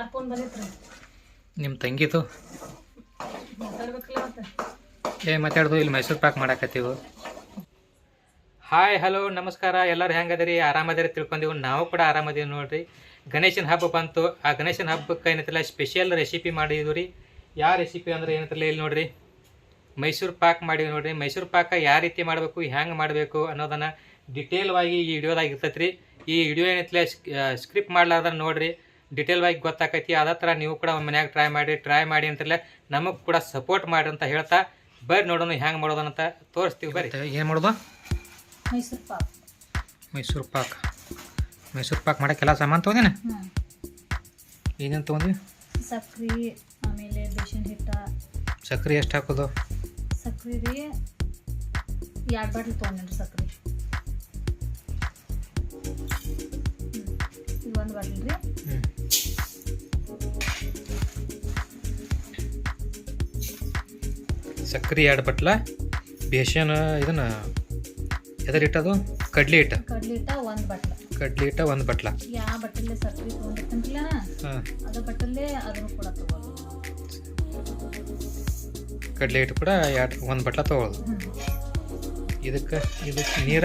ಯಾರ್ ತಂಗಿತು ಬಂದಿತ್ರಿ ನಿಮ್ಮ ತಂಗಿದು? ಏ ಮಾತಾಡ್ದು ಇಲ್ಲಿ ಮೈಸೂರು ಪಾಕ್ ಮಾಡಾಕತ್ತೀವಿ. ಹಾಯ್ ಹಲೋ ನಮಸ್ಕಾರ. ಎಲ್ಲರೂ ಹೆಂಗದಿರಿ? ಆರಾಮದಿರಿ ತಿಳ್ಕೊಂಡೀವಿ. ನಾವು ಕೂಡ ಆರಾಮದೀವಿ ನೋಡ್ರಿ. ಗಣೇಶನ ಹಬ್ಬ ಬಂತು. ಆ ಗಣೇಶನ ಹಬ್ಬಕ್ಕೆ ಏನತ್ತಲ್ಲ ಸ್ಪೆಷಲ್ ರೆಸಿಪಿ ಮಾಡಿದ್ವಿ ರೀ. ಯಾವ ರೆಸಿಪಿ ಅಂದ್ರೆ ಏನತ್ತಲ್ಲ ಇಲ್ಲಿ ನೋಡ್ರಿ. ಮೈಸೂರು ಪಾಕ್ ಮಾಡಿವಿ ನೋಡ್ರಿ. ಮೈಸೂರು ಪಾಕ ಯಾವ ರೀತಿ ಮಾಡಬೇಕು ಹೆಂಗೆ ಮಾಡಬೇಕು ಅನ್ನೋದನ್ನು ಡಿಟೇಲ್ವಾಗಿ ಈ ವಿಡಿಯೋದಾಗ ಇರ್ತೈತೆ ರೀ ಈ ವಿಡಿಯೋ ಏನೈತಿಲ್ಲ ಸ್ಕ್ರಿಪ್ಟ್ ಮಾಡ್ಲಾರ್ದ ನೋಡ್ರಿ. ಡಿಟೇಲ್ವಾಗಿ ಗೊತ್ತಾಕೈತಿ. ಅದ ಥರ ನೀವು ಕೂಡ ಮನ್ಯಾಗ ಟ್ರೈ ಮಾಡಿ ಟ್ರೈ ಮಾಡಿ ಅಂತಲೇ ನಮಗೆ ಕೂಡ ಸಪೋರ್ಟ್ ಮಾಡಿ ಅಂತ ಹೇಳ್ತಾ ಬರ್ರಿ ನೋಡೋಣ ಹೆಂಗೆ ಮಾಡೋದಂತ ತೋರಿಸ್ತೀವಿ ಬರ್ರಿ. ಏನು ಮಾಡೋದು? ಮೈಸೂರು ಪಾಕ್. ಮೈಸೂರು ಪಾಕ್. ಮೈಸೂರು ಪಾಕ್ ಮಾಡಕ್ಕೆ ಎಲ್ಲ ಸಾಮಾನು ತೊಗೊಂಡಿನ? ಏನೇನು ತೊಗೊಂಡ್ವಿ? ಸಕ್ರೆ ಆಮೇಲೆ ಬೇಸನ್ ಹಿಟ್ಟ. ಸಕ್ರೆ ಎಷ್ಟು ಹಾಕೋದು? ಸಕ್ರೆ ರೀ ಎರಡು ಬಾಟ್ಲು ತೊಗೊಂಡ್ರಿ ಸಕ್ರೆ. ಒಂದು ಬಾಟ್ಲ್ ಸಕ್ಕರೆ ಎರಡು ಬಟ್ಲ ಬೇಸನ್ ಇದನ್ನ ಎದ್ರ ಇಟ್ಟದು ಕಡ್ಲಿ ಹಿಟ್ಟು ಕಡ್ಲಿ ಹಿಟ್ಟ ಒಂದು ಬಟ್ಲ. ಕಡ್ಲಿ ಹಿಟ್ಟ ಒಂದು ಬಟ್ಲ. ಯಾವ ಬಟ್ಟಲೆ ಸಕ್ಕರೆ ತೊಗೊಂಡಿರ್ತಂತಿಲ್ಲ ಹ. ಅದ ಬಟ್ಟಲೆ ಅದನ್ನು ಕೂಡ ತಗೋದು ಕಡ್ಲಿ ಹಿಟ್ಟು ಕೂಡ ಎರಡು ಒಂದು ಬಟ್ಲ ತೊಗೊಳೋದು. ಇದಕ್ಕೆ ಇದಕ್ಕೆ ನೀರ?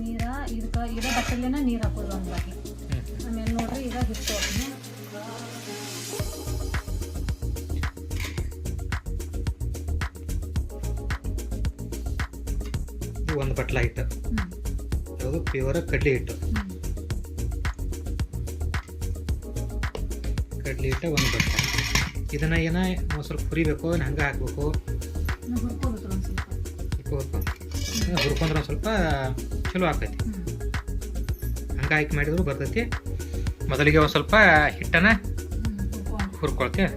ನೀರ ಇದಕ್ಕೆ ಇರೋ ಬಟ್ಟಲೆನ ನೀರು ಹಾಕೋದು ಒಂದು ಬಾಟ್ಲಿ. ಒಂದು ಬಟ್ಲ ಹಿಟ್ಟು. ಯಾವುದು ಪ್ಯೂರ್ ಕಡ್ಲಿ ಹಿಟ್ಟು. ಕಡ್ಲಿ ಹಿಟ್ಟು ಒಂದು ಬಟ್ಲ. ಇದನ್ನ ಏನ ಸ್ವಲ್ಪ ಹುರಿಬೇಕು ಹಂಗೆ ಹಾಕ್ಬೇಕು. ಹುರ್ಕೊಂಡ್ರೆ ಒಂದು ಸ್ವಲ್ಪ ಚಲೋ ಆಕೈತಿ. ಹಂಗೆ ಹಾಕಿ ಮಾಡಿದ್ರು ಬರ್ತೈತಿ. ಮೊದಲಿಗೆ ಒಂದು ಸ್ವಲ್ಪ ಹಿಟ್ಟನ್ನ ಹುರ್ಕೊಳ್ತೀವಿ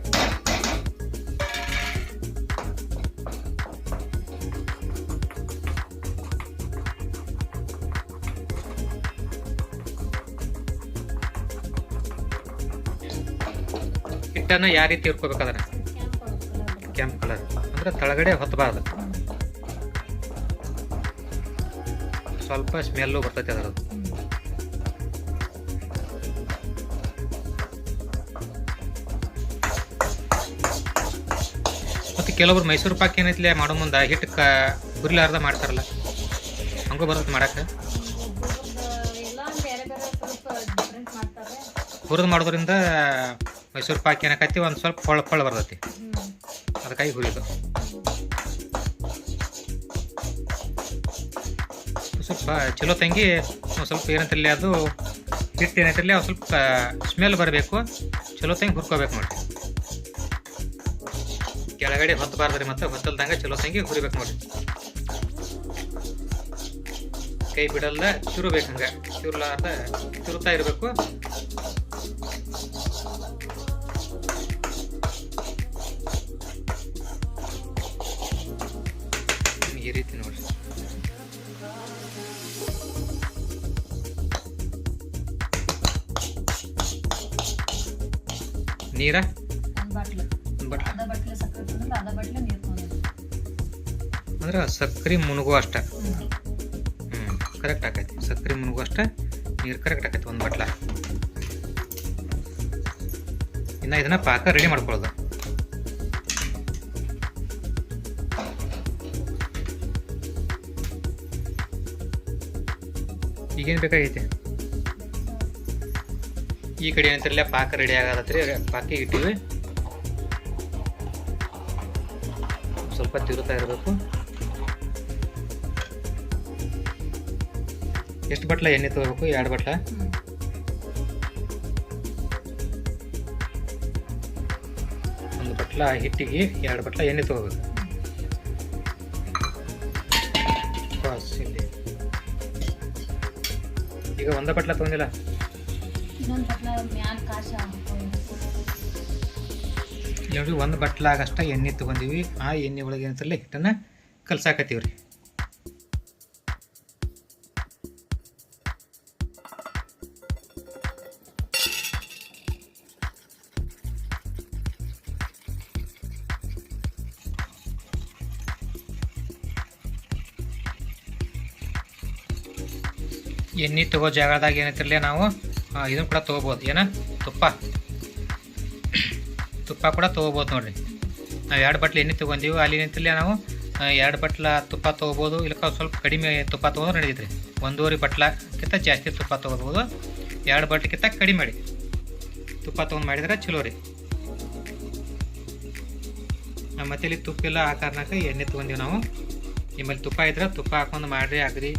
ಹಿಟ್ಟನ್ನು ಯಾವ ರೀತಿ ಹುರ್ಕೋಬೇಕಾದ್ರೆ ಕೆಂಪು ಕಲರ್ ಅಂದ್ರೆ ತಳಗಡೆ ಹೊತ್ತಬಾರ್ದು ಸ್ವಲ್ಪ ಸ್ಮೆಲ್ಲು ಬರ್ತೈತೆ ಅದರದ್ದು. ಕೆಲವೊಬ್ರು ಮೈಸೂರು ಪಾಕ್ ಏನೈತಿಲ್ಲ ಮಾಡೋ ಮುಂದೆ ಹಿಟ್ಟು ಕ ಹುರಿಲಾರ್ದ ಮಾಡ್ತಾರಲ್ಲ, ಹಂಗೂ ಬರುತ್ತೆ ಮಾಡಕ್ಕೆ ಹುರಿದು ಮಾಡೋದ್ರಿಂದ ಮೈಸೂರು ಪಾಕ್ ಏನಾಕೈತಿ ಒಂದು ಸ್ವಲ್ಪ ಹೊಳ ಹೊಳ ಬರ್ತೈತಿ. ಅದಕ್ಕಾಗಿ ಹುರಿದು. ಸ್ವಲ್ಪ ಚಲೋ ತಂಗಿ, ಒಂದು ಸ್ವಲ್ಪ ಏನಂತಲ್ಲಿ ಅದು ಹಿಟ್ಟು ಏನೈತಿಲ್ಲ ಒಂದು ಸ್ವಲ್ಪ ಸ್ಮೆಲ್ ಬರಬೇಕು, ಚಲೋ ತಂಗಿ ಹುರ್ಕೋಬೇಕು ನೋಡಿ. ಕೆಳಗಡೆ ಹೊತ್ತಬಾರ್ದ್ರಿ ಮತ್ತೆ ಹೊತ್ತಲ್ದಂಗ ಚಲೋ ತಂಗಿ ಹುರಿಬೇಕು ನೋಡ್ರಿ. ಕೈ ಬಿಡಲ್ದ ಚುರುಬೇಕು ಹಂಗೆ. ಚುರುಲಾರ್ದ ಚುರುತಾ ಇರಬೇಕು. ಈ ರೀತಿ ನೋಡ್ರಿ. ನೀರ? ಅಂದ್ರೆ ಸಕ್ಕರೆ ಮುನುಗು ಅಷ್ಟ. ಕರೆಕ್ಟ್ ಆಕೈತಿ. ಸಕ್ಕರೆ ಮುನುಗು ಅಷ್ಟ, ನೀರು ಕರೆಕ್ಟ್ ಆಕೈತಿ, ಒಂದು ಬಟ್ಲ. ಇನ್ನು ಇದನ್ನ ಪಾಕ ರೆಡಿ ಮಾಡ್ಕೊಳ್ಳೋದು ಈಗೇನು ಬೇಕಾಗೈತಿ? ಈ ಕಡೆ ಏನಂತಿರಲ್ಲ, ಪಾಕ ರೆಡಿ ಆಗತ್ತರಿ ಪಾಕಿಗೆ ಇಟ್ಟಿವಿ. ಸ್ವಲ್ಪ ತಿರುತ್ತಾ ಇರಬೇಕು. ಎಷ್ಟು ಬಟ್ಲ ಎಣ್ಣೆ ತಗೋಬೇಕು? ಎರಡು ಬಟ್ಲ? ಒಂದು ಬಟ್ಲ ಹಿಟ್ಟಿಗೆ ಎರಡು ಬಟ್ಲ ಎಣ್ಣೆ ತಗೋಬೇಕು. ಈಗ ಒಂದ ಬಟ್ಲ ತಗೊಂಡಿಲ್ಲ? ನೋಡಿ ಒಂದು ಬಟ್ಲಾಗಷ್ಟ ಎಣ್ಣೆ ತಗೊಂಡಿವಿ. ಆ ಎಣ್ಣೆ ಒಳಗೆ ಏನಂತಾರಲ್ಲ ಹಿಟ್ಟನ್ನು ಕಲ್ಸಾಕತ್ತೀವಿ ರೀ ಎಣ್ಣೆ ತಗೋ ಜಾಗದಾಗ ಏನೈತಿರಲಿ ನಾವು ಇದನ್ನು ಕೂಡ ತೊಗೋಬೋದು. ಏನ? ತುಪ್ಪ. ತುಪ್ಪ ಕೂಡ ತೊಗೋಬೋದು ನೋಡಿರಿ. ನಾವು ಎರಡು ಬಟ್ಲು ಎಣ್ಣೆ ತೊಗೊಂಡೀವಿ. ಅಲ್ಲಿ ನಿಂತಿರಲಿ ನಾವು ಎರಡು ಬಟ್ಲ ತುಪ್ಪ ತೊಗೋಬೋದು. ಇಲ್ಲಕ್ಕ ಸ್ವಲ್ಪ ಕಡಿಮೆ ತುಪ್ಪ ತೊಗೊಂಡ್ರೆ ನಡೀತೈತೆ ರೀ ಒಂದೂವರೆ ಬಟ್ಲಕ್ಕಿಂತ ಜಾಸ್ತಿ ತುಪ್ಪ ತೊಗೋಬೋದು. ಎರಡು ಬಟ್ಲಕ್ಕಿಂತ ಕಡಿಮೆ ಮಾಡಿ. ತುಪ್ಪ ತೊಗೊಂಡು ಮಾಡಿದ್ರೆ ಚಲೋ ರೀ. ಮತ್ತೆ ಇಲ್ಲಿ ತುಪ್ಪ ಇಲ್ಲ ಆ ಕಾರಣಕ್ಕ ಎಣ್ಣೆ ತೊಗೊಂಡೀವಿ ನಾವು. ನಿಮ್ಮಲ್ಲಿ ತುಪ್ಪ ಇದ್ರೆ ತುಪ್ಪ ಹಾಕೊಂಡು ಮಾಡಿರಿ ಆಗ್ರಿ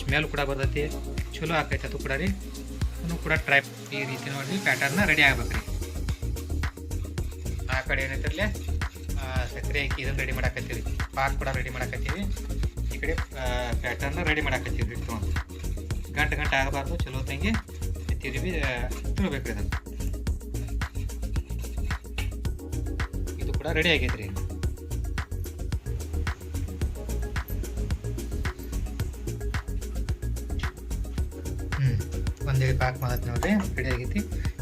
ಸ್ಮೆಲ್ ಕೂಡ ಬರ್ತೈತಿ. ಚಲೋ ಆಕೈತೆ ಅದು ಕೂಡ ರೀ. ಅದನ್ನು ಕೂಡ ಟ್ರೈ ಈ ರೀತಿ ನೋಡಿ ಪ್ಯಾಟರ್ನ ರೆಡಿ ಆಗ್ಬೇಕು ರೀ ಆ ಕಡೆ ಏನೈತಿರಲಿ ಸಕ್ಕರೆ ಹಾಕಿ ಇದನ್ನು ರೆಡಿ ಮಾಡಾಕತ್ತೀವಿ. ಪಾಕ್ ಕೂಡ ರೆಡಿ ಮಾಡಾಕತ್ತೀವಿ. ಈ ಕಡೆ ಪ್ಯಾಟರ್ನ ರೆಡಿ ಮಾಡಾಕತ್ತೀವಿ ರೀ ತೊಗೊಂಡು. ಗಂಟೆ ಗಂಟೆ ಆಗಬಾರ್ದು, ಚಲೋ ತಂಗಿ ತಿರುವಿ ತಿಳ್ಬೇಕು ರೀ ಇದನ್ನು. ಇದು ಕೂಡ ರೆಡಿ ಆಗೈತೆ ರೀ. ಹ್ಞೂ ಪ್ಯಾಕ್ ಪಾಕ್ ಮಾಡತ್ ನೋಡ್ರಿ ರೆಡಿ ಆಗೈತಿ.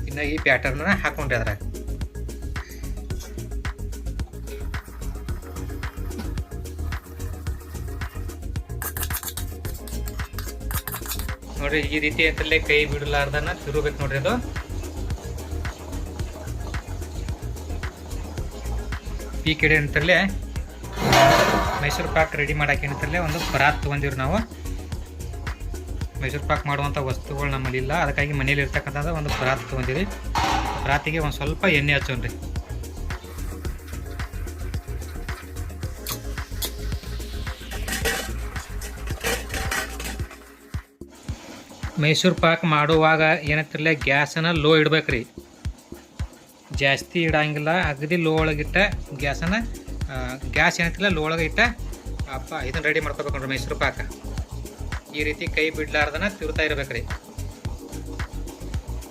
ಇನ್ನು ಈ ಪ್ಯಾಟರ್ನ ಹಾಕೊಂಡ್ರಿ ಅದ್ರಾಗ. ನೋಡ್ರಿ, ಈ ರೀತಿ ಅಂತಲೇ ಕೈ ಬಿಡಲಾರ್ದನ್ನ ತಿರುಗಬೇಕು ನೋಡ್ರಿ ಅದು. ಈ ಕಡೆ ಅಂತಲೇ ಮೈಸೂರು ಪಾಕ್ ರೆಡಿ ಮಾಡಕ್ಕೆ ಅಂತಲೇ ಒಂದು ಪರಾತ್ ತೊಗೊಂಡಿವ್ರಿ ನಾವು. ಮೈಸೂರು ಪಾಕ್ ಮಾಡುವಂಥ ವಸ್ತುಗಳು ನಮ್ಮಲ್ಲಿ ಇಲ್ಲ. ಅದಕ್ಕಾಗಿ ಮನೇಲಿ ಇರ್ತಕ್ಕಂಥದ್ದು ಒಂದು ಪ್ರಾತ್ ತೊಗೊಂಡಿರಿ. ಪ್ರಾತಿಗೆ ಒಂದು ಸ್ವಲ್ಪ ಎಣ್ಣೆ ಹಚ್ಚೋಣ್ರಿ. ಮೈಸೂರು ಪಾಕ್ ಮಾಡುವಾಗ ಏನಂತಿರಲ್ಲ ಗ್ಯಾಸನ್ನು ಲೋ ಇಡ್ಬೇಕ್ರಿ. ಜಾಸ್ತಿ ಇಡಂಗಿಲ್ಲ. ಅಗದಿ ಲೋ ಒಳಗಿಟ್ಟ ಗ್ಯಾಸನ್ನು ಗ್ಯಾಸ್ ಏನಂತಿಲ್ಲ ಲೋ ಒಳಗೆ ಇಟ್ಟ, ಅಪ್ಪ, ಇದನ್ನು ರೆಡಿ ಮಾಡ್ಕೋಬೇಕು ನೋಡ್ರಿ ಮೈಸೂರು ಪಾಕ. ಈ ರೀತಿ ಕೈ ಬಿಡ್ಲಾರ್ದನ ತಿರುತ್ತಾ ಇರ್ಬೇಕ್ರಿ.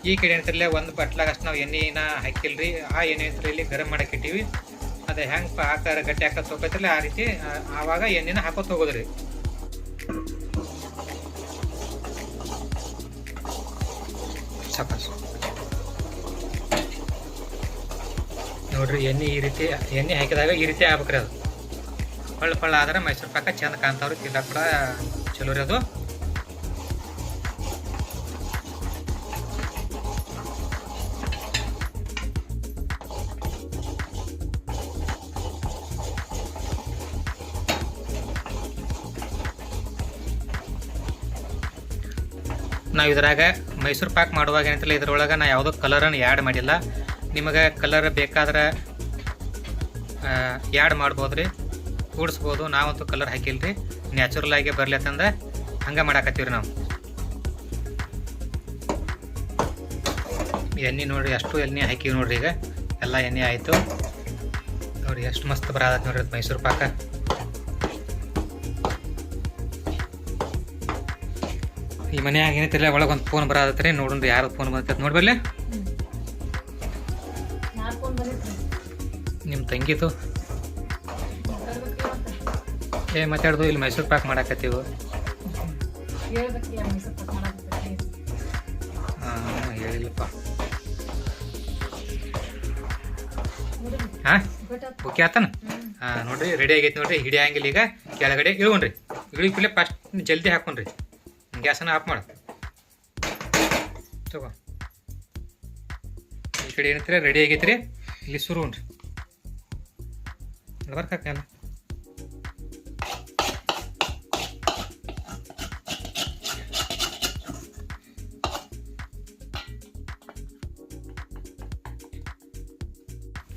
ಈ ಕಡೆ ಏನಂತಿರಲ್ಲ ಒಂದು ಬಟ್ಲಾಗ ಅಷ್ಟು ನಾವು ಎಣ್ಣೆನ ಹಾಕಿಲ್ರಿ ಆ ಎಣ್ಣೆ ಅಂತ ಇಲ್ಲಿ ಗರಂ ಮಾಡಕ್ಕೆ ಇಟ್ಟೀವಿ. ಅದು ಹೆಂಗೆ ಪಾಕ ಗಟ್ಟಿ ಹಾಕೋದು ತೊಗೊತಿರಲ್ಲ ಆ ರೀತಿ ಆವಾಗ ಎಣ್ಣೆನ ಹಾಕೋತ ಹೋಗೋದ್ರಿ. ನೋಡ್ರಿ ಎಣ್ಣೆ ಈ ರೀತಿ ಎಣ್ಣೆ ಹಾಕಿದಾಗ ಈ ರೀತಿ ಆಗ್ಬೇಕ್ರಿ ಅದು. ಪಳ್ಳ ಪಳ್ಳ ಆದ್ರೆ ಮೈಸೂರು ಪಾಕ ಚಂದ ಕಾಣ್ತಾವ್ರಿ ತಿನ್ನಕ್ಕೆ ಕೂಡ ಚಲೋ ರೀ ಅದು ನಾವು ಇದ್ರಾಗ ಮೈಸೂರು ಪಾಕ್ ಮಾಡುವಾಗ ಏನಂತಲ್ಲ ಇದ್ರೊಳಗೆ ನಾ ಯಾವುದೋ ಕಲರನ್ನು ಆ್ಯಡ್ ಮಾಡಿಲ್ಲ. ನಿಮಗೆ ಕಲರ್ ಬೇಕಾದ್ರೆ ಆ್ಯಡ್ ಮಾಡ್ಬೋದು ರೀ ಕೂಡಿಸ್ಬೋದು. ನಾವಂತೂ ಕಲರ್ ಹಾಕಿಲ್ಲ ರೀ ನ್ಯಾಚುರಲ್ ಆಗಿ ಬರ್ಲತ್ತಂದ್ರೆ ಹಂಗೆ ಮಾಡಾಕತ್ತೀವಿ ರೀ ನಾವು ಎಣ್ಣೆ ನೋಡ್ರಿ ಅಷ್ಟು ಎಣ್ಣೆ ಹಾಕಿವಿ ನೋಡ್ರಿ ಈಗ. ಎಲ್ಲ ಎಣ್ಣೆ ಆಯಿತು. ನೋಡಿ ಎಷ್ಟು ಮಸ್ತ್ ಬರತೈತೆ ನೋಡ್ರಿ ಮೈಸೂರು ಪಾಕ. ಈ ಮನ್ಯಾಗ ಏನೈತಿಲ್ಲ ಒಳಗೆ ಒಂದು ಫೋನ್ ಬರತ್ತರಿ ನೋಡ್ರಿ ಯಾರು ಫೋನ್ ಬಂತೈತೆ ನೋಡ್ಬಲ್ಲಿ ನಿಮ್ಮ ತಂಗಿದು. ಏ ಮಾತಾಡ್ದು ಇಲ್ಲಿ ಮೈಸೂರು ಪಾಕ್ ಮಾಡಾಕತ್ತೀವಿ? ಹಾಂ, ಹೇಳಿಲ್ಲಪ್ಪ. ಹಾಂ, ಓಕೆ ಆತನ? ಹಾಂ, ನೋಡ್ರಿ ರೆಡಿ ಆಗೈತೆ ನೋಡ್ರಿ ಹಿಡಿಯಂಗಿಲ್ಲ ಈಗ. ಕೆಳಗಡೆ ಇಳ್ಕೊಂಡ್ರಿ. ಇಳಿಕಿಲ್ಲ ಫಸ್ಟ್ ಜಲ್ದಿ ಹಾಕೊಂಡ್ರಿ. ಗ್ಯಾಸನ್ನು ಆಫ್ ಮಾಡು. ತಗೋ. ಈ ಕಡೆ ಏನೈತ್ರಿ ರೆಡಿ ಆಗೈತ್ರಿ. ಇಲ್ಲಿ ಶುರು ಉಂಡ್ರಿ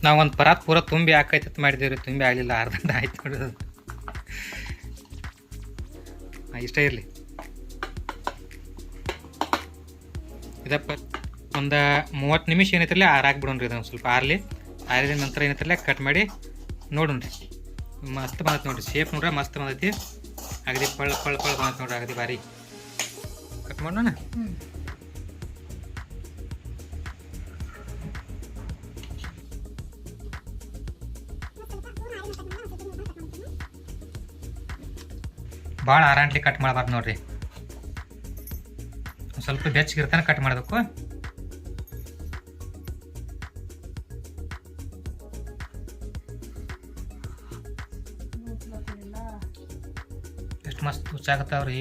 ನಾವು ಒಂದು ಪರಾತ್ ಪೂರ ತುಂಬಿ ಹಾಕೈತೆ ಮಾಡಿದ್ದೀವಿ ತುಂಬಿ ಆಗಲಿಲ್ಲ ಅರ್ಧ ಆಯ್ತು ಕೊಡೋದು ಇಷ್ಟೇ ಇರಲಿ. ಇದಪ್ಪ, ಒಂದು ಮೂವತ್ತು ನಿಮಿಷ ಏನೈತಿರಲಿ ಆರಾಕ್ ರೀ ಇದನ್ನು ಸ್ವಲ್ಪ ಆರಲಿ. ಆರಿದ ನಂತರ ಏನೈತಿರಲ್ಲ ಕಟ್ ಮಾಡಿ ನೋಡೋಣ್ರಿ. ಮಸ್ತ್ ಬಂದೈತೆ ನೋಡ್ರಿ ಶೇಪ್ ನೋಡ್ರಿ ಮಸ್ತ್ ಬಂದೈತಿ. ಅಗದಿ ಪಳ್ಳ ಪಳ್ಳ ಪಳ್ಳ ಬಂದೈತೆ ನೋಡ್ರಿ, ಅಗದಿ ಭಾರಿ. ಕಟ್ ಮಾಡೋಣ? ಭಾಳ ಆರಾಂಟ್ಲಿ ಕಟ್ ಮಾಡಬಾರ್ದು ನೋಡ್ರಿ. ಸ್ವಲ್ಪ ಬೆಚ್ಚಗಿರ್ತಾನೆ ಕಟ್ ಮಾಡಬೇಕು. ಎಷ್ಟು ಮಸ್ತ್ ಹುಚ್ಚಾಗತ್ತವ್ರಿ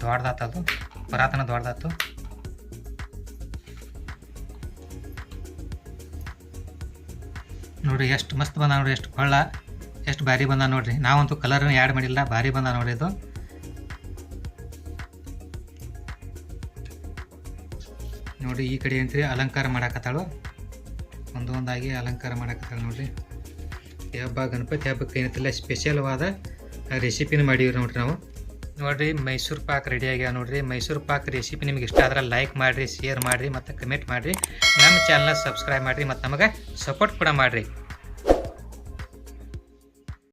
ದೊಡ್ಡದಾತ ಅದು. ಪುರಾತನ ದೊಡ್ಡದಾತು. ನೋಡ್ರಿ ಎಷ್ಟು ಮಸ್ತ್ ಬಂದ ನೋಡ್ರಿ, ಎಷ್ಟು ಕೊಳ್ಳ. ಎಷ್ಟು ಭಾರಿ ಬಂದ ನೋಡ್ರಿ. ನಾವಂತೂ ಕಲರ್ ಆ್ಯಡ್ ಮಾಡಿಲ್ಲ, ಭಾರಿ ಬಂದ ನೋಡ್ರಿ ಇದು. ನೋಡಿ ಈ ಕಡೆ ಅಂತೀರಿ ಅಲಂಕಾರ ಮಾಡಾಕತ್ತಾಳು. ಒಂದು ಒಂದಾಗಿ ಅಲಂಕಾರ ಮಾಡಾಕತ್ತಾಳ ನೋಡ್ರಿ. ಹಬ್ಬ ಗಣಪತಿ ಹಬ್ಬಕ್ಕೆ ಏನಂತಿಲ್ಲ ಸ್ಪೆಷಲ್ವಾದ ರೆಸಿಪಿನ ಮಾಡೀವಿ ನೋಡ್ರಿ ನಾವು. ನೋಡ್ರಿ, ಮೈಸೂರು ಪಾಕ್ ರೆಡಿ ಆಗ್ಯಾವ ನೋಡ್ರಿ. ಮೈಸೂರು ಪಾಕ್ ರೆಸಿಪಿ ನಿಮ್ಗೆ ಇಷ್ಟ ಆದ್ರೆ ಲೈಕ್ ಮಾಡಿರಿ ಶೇರ್ ಮಾಡಿರಿ, ಮತ್ತು ಕಮೆಂಟ್ ಮಾಡಿರಿ. ನಮ್ಮ ಚಾನಲ್ನ ಸಬ್ಸ್ಕ್ರೈಬ್ ಮಾಡಿರಿ, ಮತ್ತು ನಮಗೆ ಸಪೋರ್ಟ್ ಕೂಡ ಮಾಡಿರಿ.